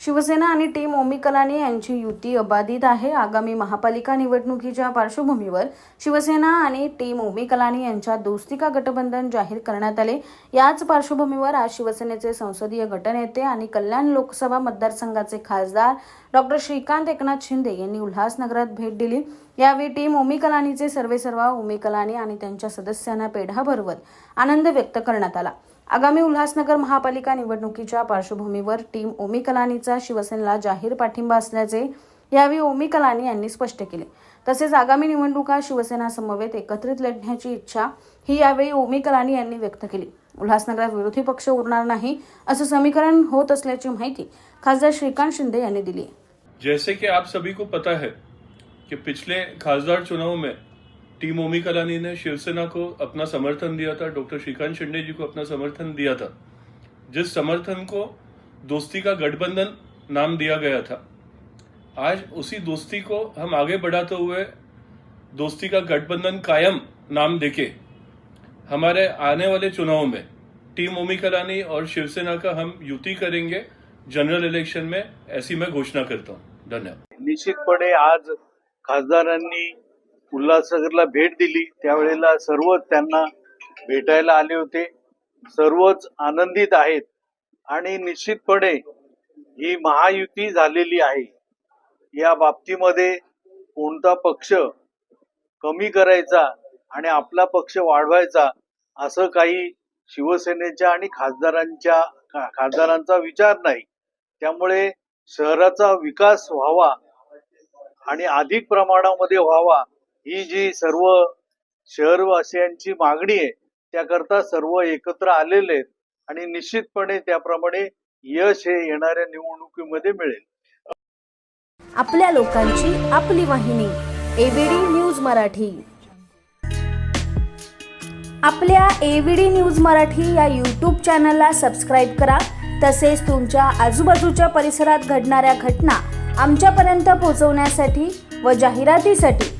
शिवसेना आणि टीम ओमी कलानी यांची युती अबाधित आहे. आगामी महापालिका निवडणुकीच्या पार्श्वभूमीवर शिवसेना आणि टीम ओमी कलानी यांच्या दोस्ती का गठबंधन जाहीर करण्यात आले. याच पार्श्वभूमीवर आज शिवसेनेचे संसदीय गटनेते आणि कल्याण लोकसभा मतदारसंघाचे खासदार डॉक्टर श्रीकांत एकनाथ शिंदे यांनी उल्हासनगरात भेट दिली. यावेळी टीम ओमी कलानीचे सर्वेसर्वा ओमी कलानी आणि त्यांच्या सदस्यांना पेढा भरवत आनंद व्यक्त करण्यात आला. आगामी उल्हासनगर महापालिका निवडणुकीच्या पार्श्वभूमीवर टीम ओमी कलानीचा शिवसेनेला जाहीर पाठिंबा असल्याचे यावेळी ओमी कलानी यांनी स्पष्ट केले. तसेच आगामी निवडणुका शिवसेना समवेत एकत्रित लढण्याची इच्छा ही यावेळी ओमी कलानी यांनी व्यक्त केली. उल्हासनगरात विरोधी पक्ष उरणार नाही असं समीकरण होत असल्याची माहिती खासदार श्रीकांत शिंदे यांनी दिली जैसे कि आप सभी को पता है कि पिछले खासदार चुनाव में टीम ओमी कलानी ने शिवसेना को अपना समर्थन दिया था, डॉक्टर श्रीकांत शिंदे जी को अपना समर्थन दिया था, जिस समर्थन को दोस्ती का गठबंधन नाम दिया गया था। आज उसी दोस्ती को हम आगे बढ़ाते हुए दोस्ती का गठबंधन कायम नाम देके हमारे आने वाले चुनाव में टीम ओमी कलानी और शिवसेना का हम युति करेंगे जनरल इलेक्शन में, ऐसी मैं घोषणा करता हूँ। धन्यवाद। निश्चितपणे आज खासदारांनी उल्हासनगरला भेट दिली. त्यावेळेला सर्वच त्यांना भेटायला आले होते. सर्वच आनंदित आहेत. आणि निश्चितपणे ही महायुती झालेली आहे. या बाबतीमध्ये कोणता पक्ष कमी करायचा आणि आपला पक्ष वाढवायचा असं काही शिवसेनेच्या आणि खासदारांच्या खासदारांचा विचार नाही. त्यामुळे शहराचा विकास व्हावा आणि अधिक प्रमाणामध्ये व्हावा ही जी सर्व शहरवासियांची मागणी आहे त्याकरता सर्व एकत्र आलेले आहेत आणि निश्चितपणे त्याप्रमाणे यश हे येणाऱ्या निवडणुकीमध्ये मिळेल. आपल्या लोकांची आपली वाहिनी एबीडी न्यूज मराठी. आपल्या एबीडी न्यूज मराठी या यूट्यूब चॅनलला सबस्क्राईब करा. तसेच तुमच्या आजूबाजूच्या परिसरात घडणाऱ्या घटना आमच्यापर्यंत पोहोचवण्यासाठी व जाहिरातीसाठी